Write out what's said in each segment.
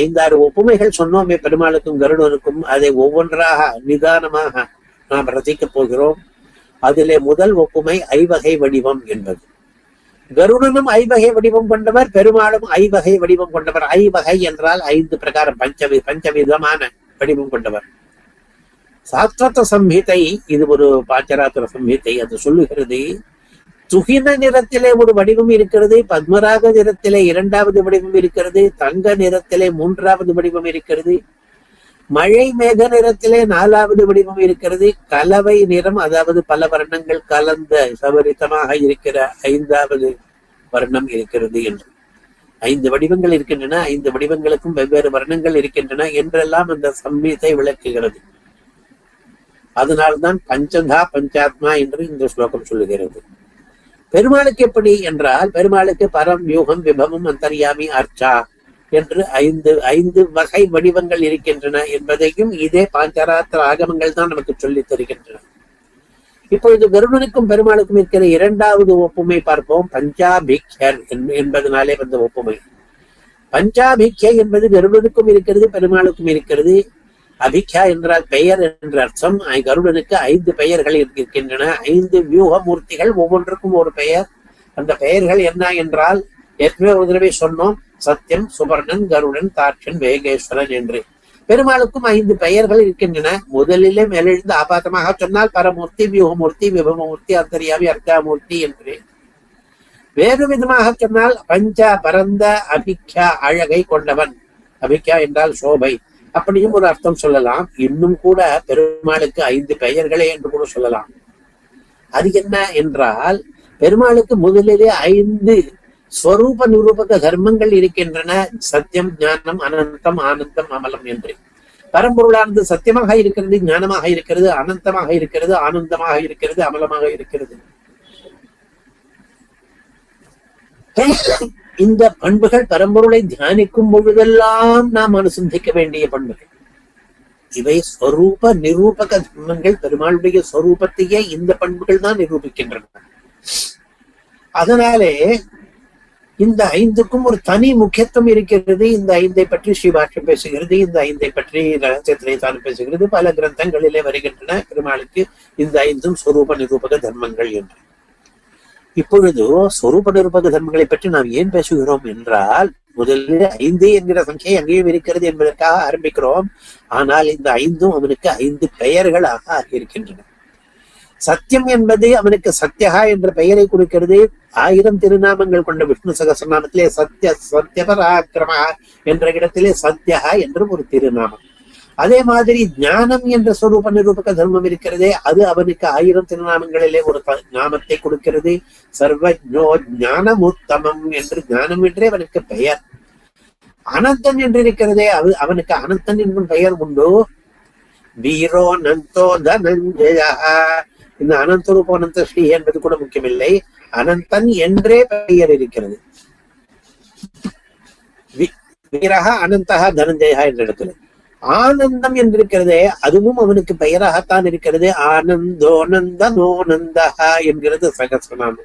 ஐந்தாறு ஒப்புமைகள் சொன்னோமே பெருமாளுக்கும் கருடனுக்கும் அதை ஒவ்வொன்றாக நிதானமாக நாம் ரசிக்கப் போகிறோம். அதிலே முதல் ஒப்புமை ஐவகை வடிவம் என்பது. கருடனும் ஐவகை வடிவம் கொண்டவர் பெருமாளும் ஐவகை வடிவம் கொண்டவர். ஐவகை என்றால் ஐந்து பிரகாரம் பஞ்சவி பஞ்சவிதமான வடிவம் கொண்டவர். சாஸ்திரத்த சம்ஹிதை இது ஒரு பாச்சராத்திர சம்ஹிதை அது சொல்லுகிறது. துகின நிறத்திலே ஒரு வடிவம் இருக்கிறது பத்மராக நிறத்திலே இரண்டாவது வடிவம் இருக்கிறது தங்க நிறத்திலே மூன்றாவது வடிவம் இருக்கிறது மழை மேக நிறத்திலே நாலாவது வடிவம் இருக்கிறது கலவை நிறம் அதாவது பல வர்ணங்கள் கலந்த சவரித்தமாக இருக்கிற ஐந்தாவது வர்ணம் இருக்கிறது என்று. ஐந்து வடிவங்கள் இருக்கின்றன ஐந்து வடிவங்களுக்கும் வெவ்வேறு வர்ணங்கள் இருக்கின்றன என்றெல்லாம் அந்த சம்ஹிதை விளக்குகிறது. அதனால்தான் பஞ்சதா பஞ்சாத்மா என்று இந்த ஸ்லோகம் சொல்லுகிறது. பெருமாளுக்கு எப்படி என்றால் பெருமாளுக்கு பரம் யூகம் விபவம் அந்தரியாமி அர்ச்சா என்று ஐந்து ஐந்து வகை வடிவங்கள் இருக்கின்றன என்பதையும் இதே பாஞ்சராத்திர ஆகமங்கள் தான் நமக்கு சொல்லித் தருகின்றன. இப்பொழுது கருடனுக்கும் பெருமாளுக்கும் இருக்கிற இரண்டாவது ஒப்புமை பார்ப்போம் பஞ்சாபிக்யர் என்பதனாலே வந்த ஒப்புமை. பஞ்சாபிக்ய என்பது கருடனுக்கும் இருக்கிறது பெருமாளுக்கும் இருக்கிறது. அபிக்யா என்றால் பெயர் என்ற அர்த்தம். கருடனுக்கு ஐந்து பெயர்கள் இருக்கின்றன. ஐந்து வியூக மூர்த்திகள் ஒவ்வொன்றுக்கும் ஒரு பெயர். அந்த பெயர்கள் என்ன என்றால் ஏற்கனவே ஒரு தடவை சொன்னோம் சத்தியம் சுபர்ணன் கருடன் தாட்சன் வேகேஸ்வரன் என்று. பெருமாளுக்கும் ஐந்து பெயர்கள் இருக்கின்றன. முதலிலே மேலெழுந்து ஆபாத்தமாக சொன்னால் பரமூர்த்தி வியூகமூர்த்தி விபமூர்த்தி அந்தரியாவி அர்த்தாமூர்த்தி என்று. வேறு விதமாக சொன்னால் பஞ்ச பரந்த அபிக்யா அழகை கொண்டவன். அபிக்யா என்றால் சோபை. அப்படியும் ஒரு அர்த்தம் சொல்லலாம். இன்னும் கூட பெருமாளுக்கு ஐந்து பெயர்களே என்று கூட சொல்லலாம். அது என்ன என்றால் பெருமாளுக்கு முதலிலே ஐந்து ஸ்வரூப நிரூபக தர்மங்கள் இருக்கின்றன. சத்தியம் ஞானம் அனந்தம் ஆனந்தம் அமலம் என்று. பரம்பொருளானது சத்தியமாக இருக்கிறது ஞானமாக இருக்கிறது அனந்தமாக இருக்கிறது ஆனந்தமாக இருக்கிறது அமலமாக இருக்கிறது. இந்த பண்புகள் பரம்பொருளை தியானிக்கும் பொழுதெல்லாம் நாம் அனுசந்திக்க வேண்டிய பண்புகள். இவை ஸ்வரூப நிரூபக தர்மங்கள். பெருமாளுடைய ஸ்வரூபத்தையே இந்த பண்புகள் தான் நிரூபிக்கின்றன. அதனாலே இந்த ஐந்துக்கும் ஒரு தனி முக்கியத்துவம் இருக்கிறது. இந்த ஐந்தை பற்றி ஸ்ரீபாஷ்யம் பேசுகிறது. இந்த ஐந்தை பற்றி ரகசியத்திலே தான் பேசுகிறது. பல கிரந்தங்களிலே வருகின்றன. பெருமாளுக்கு இந்த ஐந்தும் ஸ்வரூப நிரூபக தர்மங்கள் என்று. இப்பொழுது சொரூப நிருபக தர்மங்களை பற்றி நாம் ஏன் பேசுகிறோம் என்றால் முதலில் ஐந்து என்கிற சங்கை அங்கேயும் இருக்கிறது என்பதற்காக ஆரம்பிக்கிறோம். ஆனால் இந்த ஐந்தும் அவனுக்கு ஐந்து பெயர்களாக ஆகியிருக்கின்றன. சத்தியம் என்பது அவனுக்கு சத்யகா என்ற பெயரை கொடுக்கிறது. ஆயிரம் திருநாமங்கள் கொண்ட விஷ்ணு சகசிரநாமத்திலே சத்ய சத்யபராக்கிரமா என்ற இடத்திலே சத்யகா என்று ஒரு திருநாமம். அதே மாதிரி ஞானம் என்ற சொரூப நிரூபக தர்மம் இருக்கிறதே அது அவனுக்கு ஆயிரம் திருநாமங்களிலே ஒரு நாமத்தை கொடுக்கிறது. சர்வஜோ ஞானமுத்தமம் என்று ஞானம் என்றே அவனுக்கு பெயர். அனந்தன் என்று இருக்கிறதே அது அவனுக்கு அனந்தன் என்றும் பெயர் உண்டு. வீரோ நந்தோ தனஞ்சயா. இந்த அனந்தரூப அனந்த ஸ்ரீ என்பது கூட முக்கியமில்லை. அனந்தன் என்றே பெயர் இருக்கிறது. வீரகா அனந்தகா தனஞ்சயா என்ற இடத்துல. ஆனந்தம் என்றிருக்கிறதே அதுவும் அவனுக்கு பெயராகத்தான் இருக்கிறது. ஆனந்தோனந்தனோனந்தகா என்கிறது சகசிரநாமம்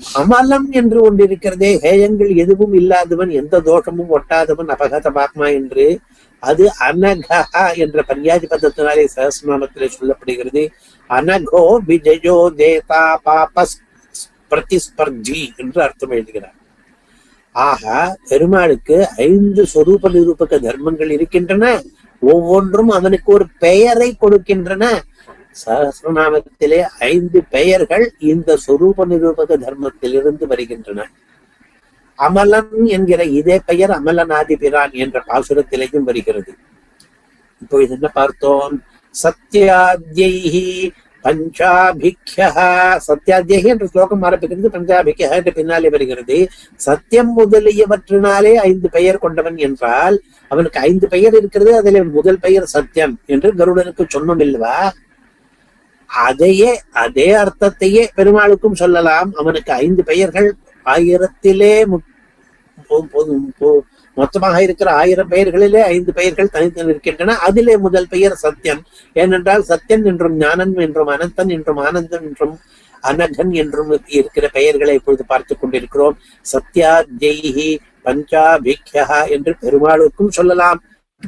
அமலம் என்று ஒன்று இருக்கிறதே ஹேயங்கள் எதுவும் இல்லாதவன் எந்த தோஷமும் ஒட்டாதவன் அபகத பாத்மா என்று அது அனகஹா என்ற பரியாதி பதத்தினாலே சகசிரநாமத்திலே சொல்லப்படுகிறது. அனகோ விஜயோ தேதா பாபஸ் பிரதிஸ்பர்ஜி என்று அர்த்தம் எழுதுகிறார். ஆக பெருமாளுக்கு ஐந்து சொரூப நிரூபக தர்மங்கள் இருக்கின்றன. ஒவ்வொன்றும் அவனுக்கு ஒரு பெயரை கொடுக்கின்றன. சகசிரநாமத்திலே ஐந்து பெயர்கள் இந்த சொரூப நிரூபக தர்மத்திலிருந்து வருகின்றன. அமலன் என்கிற இதே பெயர் அமலநாதிபிரான் என்ற பாசுரத்திலேயும் வருகிறது. இப்போ இது என்ன பார்த்தோம்? சத்யாத்யை பஞ்சாபிக்யா சத்தியாத்தியகி என்ற ஸ்லோகம் ஆரம்பிக்கிறது. பஞ்சாபிக்யா என்று பின்னாலே வருகிறது. சத்தியம் முதலியவற்றினாலே ஐந்து பெயர் கொண்டவன் என்றால் அவனுக்கு ஐந்து பெயர் இருக்கிறது. அதில் முதல் பெயர் சத்தியம் என்று கருடனுக்கு சொன்னோம் இல்லவா? அதையே அதே அர்த்தத்தையே பெருமாளுக்கும் சொல்லலாம். அவனுக்கு ஐந்து பெயர்கள். ஆயிரத்திலே மொத்தமாக இருக்கிற ஆயிரம் பெயர்களிலே ஐந்து பெயர்கள் தனித்து நிற்கின்றன அதிலே முதல் பெயர் சத்யன் ஏனென்றால் சத்யன் என்றும் ஞானன் என்றும் அனந்தன் என்றும் ஆனந்தன் என்றும் அனகன் என்றும் இருக்கிற பெயர்களை இப்பொழுது பார்த்து கொண்டிருக்கிறோம். சத்யா ஜெய்ஹி பஞ்சாபிக்யா என்று பெருமாளுக்கும் சொல்லலாம்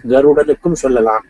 கருடனுக்கும் சொல்லலாம்.